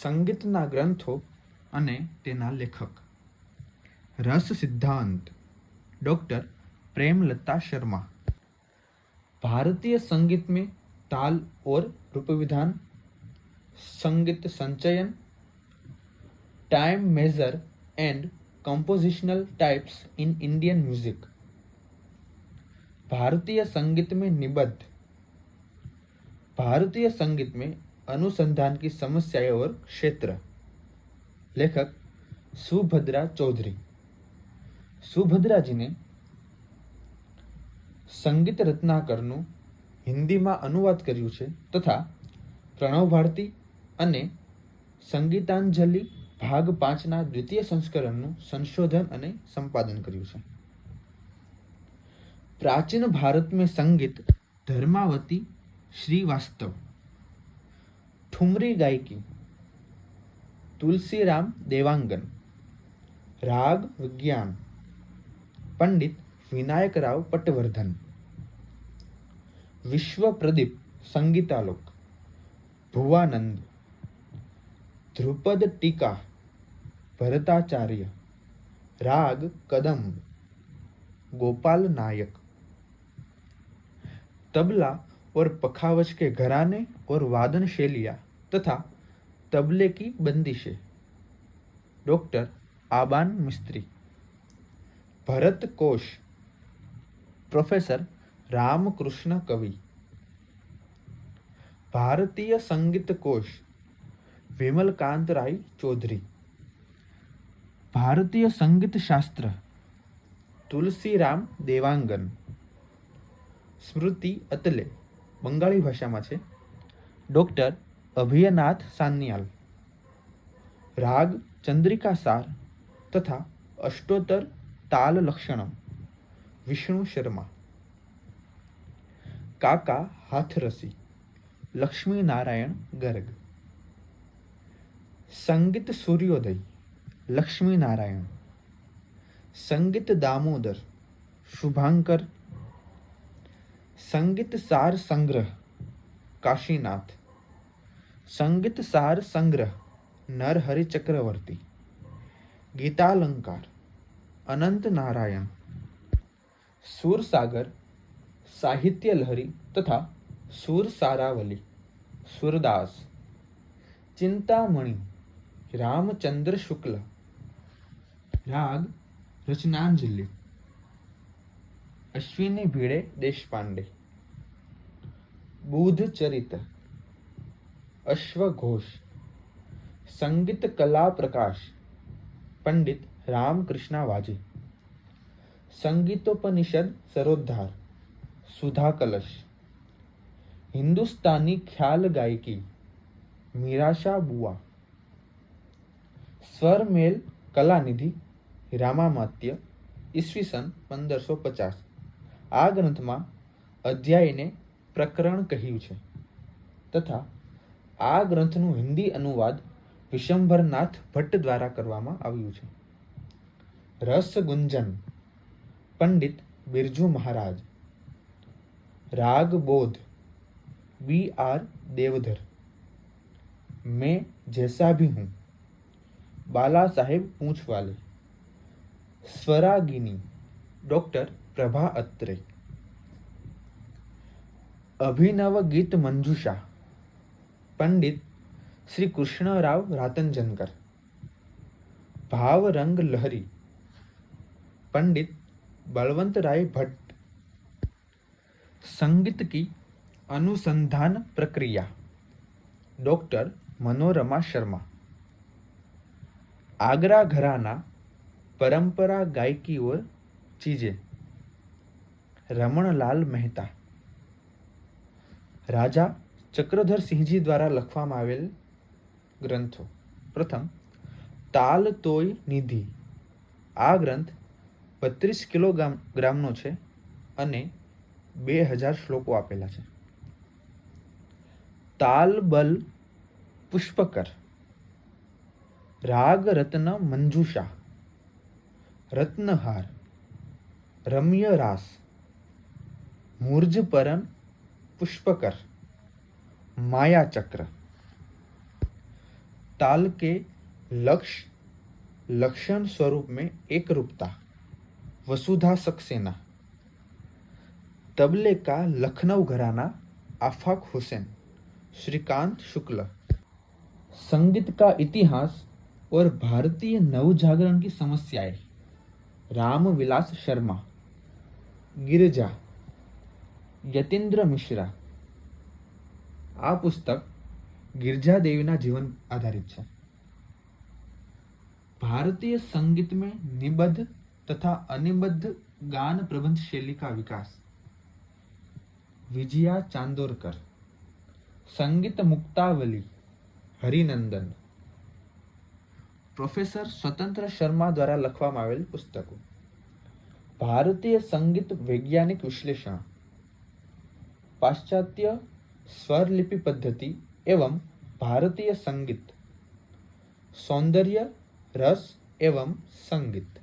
સંગીતના ગ્રંથો અને તેના લેખક રસ સિદ્ધાંત डॉक्टर प्रेमलता शर्मा भारतीय संगीत में ताल और रूप विधान संगीत संचयन time major and compositional types in Indian music भारतीय संगीत में निबद्ध भारतीय संगीत में अनुसंधान की समस्याएं और क्षेत्र लेखक सुभद्रा चौधरी સુભદ્રાજીને સંગીત રત્નાકરનું હિન્દીમાં અનુવાદ કર્યું છે તથા પ્રણવ ભારતી અને સંગીતાંજલિ ભાગ પાંચના દ્વિતીય સંસ્કરણનું સંશોધન અને સંપાદન કર્યું છે प्राचीन भारत में संगीत धर्मावती श्रीवास्तव ठुमरी गायकी, तुलसीराम देवांगन, राग विज्ञान, पंडित विनायक राव पटवर्धन, विश्व प्रदीप संगीतालोक, भुवानंद, ध्रुपद टीका, भरताचार्य, राग कदम गोपाल नायक, तबला और पखावज के घराने और वादन शैलियाँ तथा तबले की बंदिशें डॉक्टर आबान मिस्त्री। भरत कोश। प्रोफेसर रामकृष्ण कवि। भारतीय संगीत कोश। विमल कांत राय चौधरी। भारतीय संगीत शास्त्र। तुलसीराम देवांगन। स्मृति अतले। બંગાળી ભાષામાં છે. ડૉક્ટર અભયનાથ સાનિયાલ. રાગ, ચંદ્રિકા સાર તથા અષ્ટોત્તર તાલ લક્ષણમ વિષ્ણુ શર્મા. કાકા હાથરસી. લક્ષ્મીનારાયણ ગર્ગ. સંગીત સૂર્યોદય. લક્ષ્મીનારાયણ. સંગીત દામોદર. શુભાંકર संगीत सार संग्रह, काशीनाथ। संगीत सार संग्रह नरहरि चक्रवर्ती। गीतालंकार, अनंत नारायण। सूरसागर साहित्य लहरी तथा सूर सारावली, सूरदास। चिंतामणि, रामचंद्र शुक्ल। राग, रचनांजलि। अश्विनी भिड़े देशपांडे बुध चरित अश्वघोष संगीत कला प्रकाश पंडित रामकृष्णा वाजे संगीतोपनिषद सरोद्धार सुधा कलश हिंदुस्तानी ख्याल गायकी मीराशा बुआ स्वर मेल कलानिधि રામામાત્ય ઈસવીસન પંદરસો પચાસ આ ગ્રંથમાં અધ્યાયને પ્રકરણ કહ્યું છે. તથા આ ગ્રંથનું હિન્દી અનુવાદ વિશંભરનાથ ભટ્ટ દ્વારા કરવામાં આવ્યું છે. રસ ગુંજન પંડિત બિરજુ મહારાજ. રાગ બોધ બી આર દેવધર. મેં જૈસા ભી હું. બાલા સાહેબ પૂંછવાલે. સ્વરાગિની, ડૉક્ટર प्रभा अत्रे। अभिनव गीत मंजूषा। पंडित श्री कृष्णराव रातंजनकर। भाव रंग लहरी। पंडित बलवंत राय भट्ट। संगीत की अनुसंधान प्रक्रिया। डॉक्टर मनोरमा शर्मा। आगरा घराना परंपरा गायकी और चीज़ें। રમણલાલ મહેતા. રાજા ચક્રધર સિંહજી દ્વારા લખવામાં આવેલ ગ્રંથો. પ્રથમ, તાલ તોય નિધિ. આ ગ્રંથ બત્રીસ કિલોગ્રામ, ગ્રામનો છે અને બે હજાર શ્લોકો આપેલા છે. તાલ બલ પુષ્પકર. રાગ રત્ન મંજુષા. રત્નહાર. રમ્ય રાસ. मूर्ज पुष्पकर माया चक्र ताल के लक्ष्य लक्षण स्वरूप में एक रूपता, वसुधा सक्सेना। तबले का लखनऊ घराना, आफाक हुसैन, श्रीकांत शुक्ल। संगीत का इतिहास और भारतीय नवजागरण की समस्याएँ, रामविलास शर्मा। गिरिजा यतीन्द्र मिश्रा। आ पुस्तक गिरजा देवी जीवन आधारित है भारतीय संगीत में निबद्ध तथा अनिबद्ध गान प्रबंध शैली का विकास। विजया चांदोरकर। संगीत मुक्तावली, हरिनंदन। प्रोफेसर स्वतंत्र शर्मा द्वारा लखल पुस्तकों। भारतीय संगीत वैज्ञानिक विश्लेषण। પાશ્ચાત્ય સ્વરલિપિ પદ્ધતિ એવં ભારતીય સંગીત સૌંદર્ય રસ એવં સંગીત